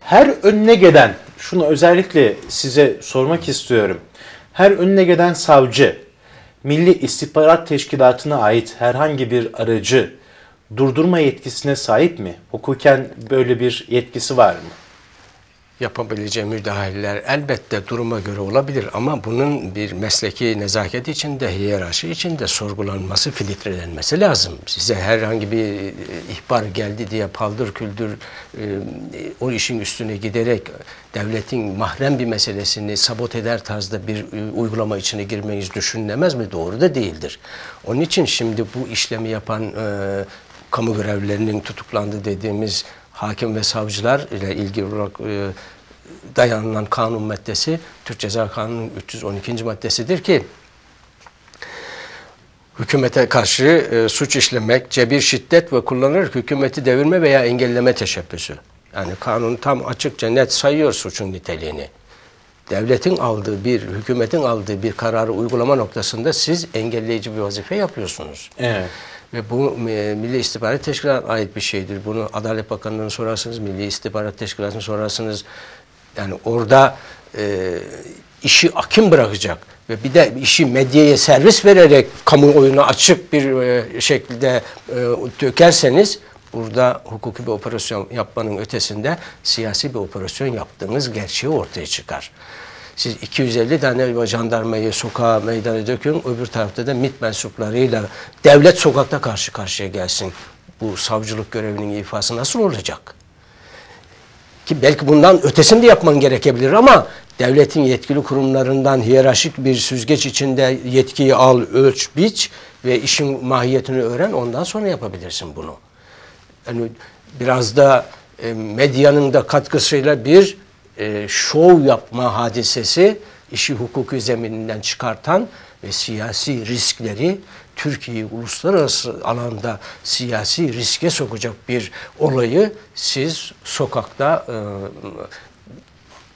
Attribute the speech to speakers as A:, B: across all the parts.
A: Her önüne gelen, şunu özellikle size sormak istiyorum. Her önüne gelen savcı, Milli İstihbarat Teşkilatı'na ait herhangi bir aracı durdurma yetkisine sahip mi? Hukuken böyle bir yetkisi var mı?
B: Yapabileceği müdahaleler elbette duruma göre olabilir ama bunun bir mesleki nezaket içinde, hiyerarşi içinde sorgulanması, filtrelenmesi lazım. Size herhangi bir e, ihbar geldi diye paldır küldür e, o işin üstüne giderek devletin mahrem bir meselesini sabot eder tarzda bir e, uygulama içine girmeniz düşünülemez mi? Doğru da değildir. Onun için şimdi bu işlemi yapan kamu görevlilerinin tutuklandı dediğimiz hakim ve savcılar ile ilgili olarak e, dayanılan kanun maddesi Türk Ceza Kanunu'nun 312. maddesidir ki hükümete karşı e, suç işlemek, cebir, şiddet ve kullanarak hükümeti devirme veya engelleme teşebbüsü. Yani kanun tam açıkça net sayıyor suçun niteliğini. Devletin aldığı bir, hükümetin aldığı bir kararı uygulama noktasında siz engelleyici bir vazife yapıyorsunuz.
A: Evet.
B: Ve bu e, Milli İstihbarat Teşkilatı'na ait bir şeydir. Bunu Adalet Bakanlığı'na sorarsınız, Milli İstihbarat Teşkilatı'na sorarsınız. Yani orada e, işi akim bırakacak ve bir de işi medyaya servis vererek kamuoyuna açık bir e, şekilde e, dökerseniz burada hukuki bir operasyon yapmanın ötesinde siyasi bir operasyon yaptığınız gerçeği ortaya çıkar. Siz 250 tane jandarmayı sokağa meydana dökün, öbür tarafta da MİT mensuplarıyla devlet sokakta karşı karşıya gelsin. Bu savcılık görevinin ifası nasıl olacak? Ki belki bundan ötesini de yapman gerekebilir ama devletin yetkili kurumlarından hiyerarşik bir süzgeç içinde yetkiyi al, ölç, biç ve işin mahiyetini öğren ondan sonra yapabilirsin bunu. Yani biraz da e, medyanın da katkısıyla bir e, şov yapma hadisesi işi hukuki zemininden çıkartan ve siyasi riskleri Türkiye'yi uluslararası alanda siyasi riske sokacak bir olayı siz sokakta e,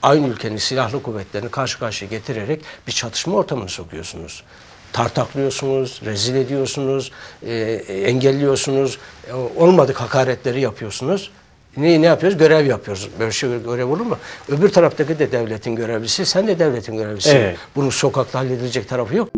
B: aynı ülkenin silahlı kuvvetlerini karşı karşıya getirerek bir çatışma ortamını sokuyorsunuz. Tartaklıyorsunuz, rezil ediyorsunuz, e, engelliyorsunuz, e, olmadık hakaretleri yapıyorsunuz. Ne, ne yapıyoruz? Görev yapıyoruz. Böyle şey görev olur mu? Öbür taraftaki de devletin görevlisi, sen de devletin görevlisi.
A: Evet.
B: Bunun sokakta halledilecek tarafı yok.